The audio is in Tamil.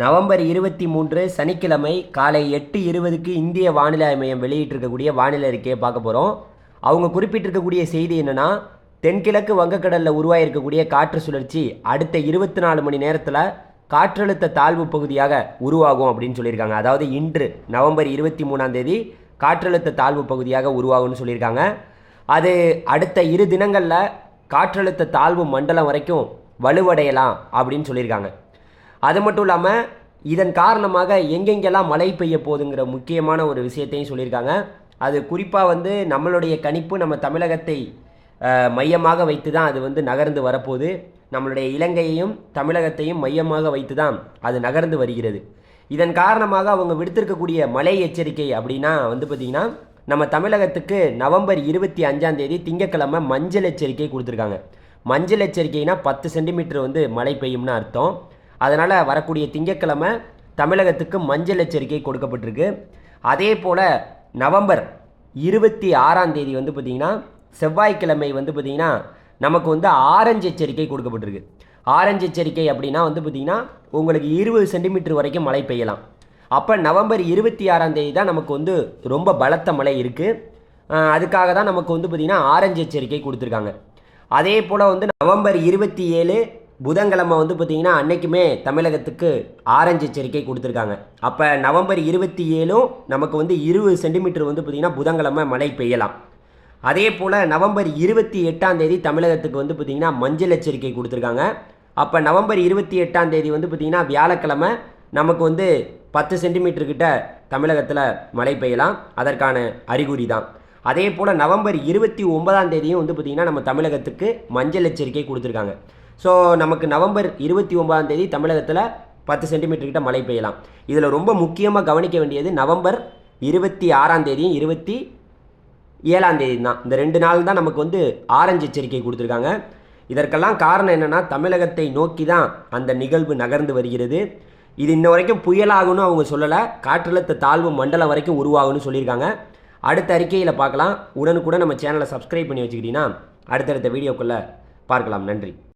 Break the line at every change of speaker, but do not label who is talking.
நவம்பர் இருபத்தி மூன்று சனிக்கிழமை காலை எட்டு இருபதுக்கு இந்திய வானிலை மையம் வெளியிட்டிருக்கக்கூடிய வானிலை அறிக்கையை பார்க்க போகிறோம் அவங்க குறிப்பிட்டிருக்கக்கூடிய செய்தி என்னென்னா தென்கிழக்கு வங்கக்கடலில் உருவாகியிருக்கக்கூடிய காற்று சுழற்சி அடுத்த இருபத்தி நாலு மணி நேரத்தில் காற்றழுத்த தாழ்வு பகுதியாக உருவாகும் அப்படின்னு சொல்லியிருக்காங்க. அதாவது இன்று நவம்பர் இருபத்தி மூணாம் தேதி காற்றழுத்த தாழ்வு பகுதியாக உருவாகும்னு சொல்லியிருக்காங்க. அது அடுத்த இரு தினங்களில் காற்றழுத்த தாழ்வு மண்டலம் வரைக்கும் வலுவடையலாம் அப்படின்னு சொல்லியிருக்காங்க. அது மட்டும் இல்லாமல் இதன் காரணமாக எங்கெங்கெல்லாம் மழை பெய்ய போகுதுங்கிற முக்கியமான ஒரு விஷயத்தையும் சொல்லியிருக்காங்க. அது குறிப்பாக வந்து நம்மளுடைய கணிப்பு நம்ம தமிழகத்தை மையமாக வைத்து தான் அது வந்து நகர்ந்து வரப்போகுது. நம்மளுடைய இலங்கையையும் தமிழகத்தையும் மையமாக வைத்து தான் அது நகர்ந்து வருகிறது. இதன் காரணமாக அவங்க விடுத்திருக்கக்கூடிய மழை எச்சரிக்கை அப்படின்னா வந்து பார்த்திங்கன்னா நம்ம தமிழகத்துக்கு நவம்பர் இருபத்தி அஞ்சாம் தேதி திங்கட்கிழமை மஞ்சள் எச்சரிக்கை கொடுத்துருக்காங்க. மஞ்சள் எச்சரிக்கைனா பத்து சென்டிமீட்டர் வந்து மழை பெய்யும்னு அர்த்தம். அதனால் வரக்கூடிய திங்கட்கிழமை தமிழகத்துக்கு மஞ்சள் எச்சரிக்கை கொடுக்கப்பட்டிருக்கு. அதே போல் நவம்பர் இருபத்தி ஆறாம் தேதி வந்து பார்த்திங்கன்னா செவ்வாய்க்கிழமை வந்து பார்த்திங்கன்னா நமக்கு வந்து ஆரஞ்சு எச்சரிக்கை கொடுக்கப்பட்டிருக்கு. ஆரஞ்சு எச்சரிக்கை அப்படின்னா வந்து பார்த்திங்கன்னா உங்களுக்கு இருபது சென்டிமீட்டர் வரைக்கும் மழை பெய்யலாம். அப்போ நவம்பர் இருபத்தி ஆறாம் தேதி தான் நமக்கு வந்து ரொம்ப பலத்த மழை இருக்குது அதுக்காக தான் நமக்கு வந்து பார்த்திங்கன்னா ஆரஞ்சு எச்சரிக்கை கொடுத்துருக்காங்க. அதே போல் வந்து நவம்பர் இருபத்தி ஏழு புதன்கிழமை வந்து பார்த்திங்கன்னா அன்னைக்குமே தமிழகத்துக்கு ஆரஞ்சு எச்சரிக்கை கொடுத்துருக்காங்க. அப்போ நவம்பர் இருபத்தி ஏழும் நமக்கு வந்து இருபது சென்டிமீட்டர் வந்து பார்த்திங்கன்னா புதன்கிழமை மழை பெய்யலாம். அதே போல் நவம்பர் இருபத்தி எட்டாம் தேதி தமிழகத்துக்கு வந்து பார்த்திங்கன்னா மஞ்சள் எச்சரிக்கை கொடுத்துருக்காங்க. அப்போ நவம்பர் இருபத்தி எட்டாம் தேதி வந்து பார்த்திங்கன்னா வியாழக்கிழமை நமக்கு வந்து பத்து சென்டிமீட்டர்கிட்ட தமிழகத்தில் மழை பெய்யலாம். அதற்கான அறிகுறி தான். அதே போல் நவம்பர் இருபத்தி ஒன்பதாம் தேதியும் வந்து பார்த்திங்கன்னா நம்ம தமிழகத்துக்கு மஞ்சள் எச்சரிக்கை கொடுத்துருக்காங்க. ஸோ நமக்கு நவம்பர் இருபத்தி ஒன்பதாம் தேதி தமிழகத்தில் பத்து சென்டிமீட்டர் கிட்ட மழை பெய்யலாம். இதில் ரொம்ப முக்கியமாக கவனிக்க வேண்டியது நவம்பர் இருபத்தி ஆறாம் தேதியும் இருபத்தி ஏழாம் தேதி தான். இந்த ரெண்டு நாள் தான் நமக்கு வந்து ஆரஞ்சு எச்சரிக்கை கொடுத்துருக்காங்க. இதற்கெல்லாம் காரணம் என்னென்னா தமிழகத்தை நோக்கி தான் அந்த நிகழ்வு நகர்ந்து வருகிறது. இது இன்ன வரைக்கும் புயலாகும்னு அவங்க சொல்லலை. காற்றழுத்த தாழ்வு மண்டலம் வரைக்கும் உருவாகும்னு சொல்லியிருக்காங்க. அடுத்த அறிக்கையில் பார்க்கலாம். உடனுக்குடன் நம்ம சேனலை சப்ஸ்கிரைப் பண்ணி வச்சுக்கிட்டீங்கன்னா அடுத்தடுத்த வீடியோக்குள்ளே பார்க்கலாம். நன்றி.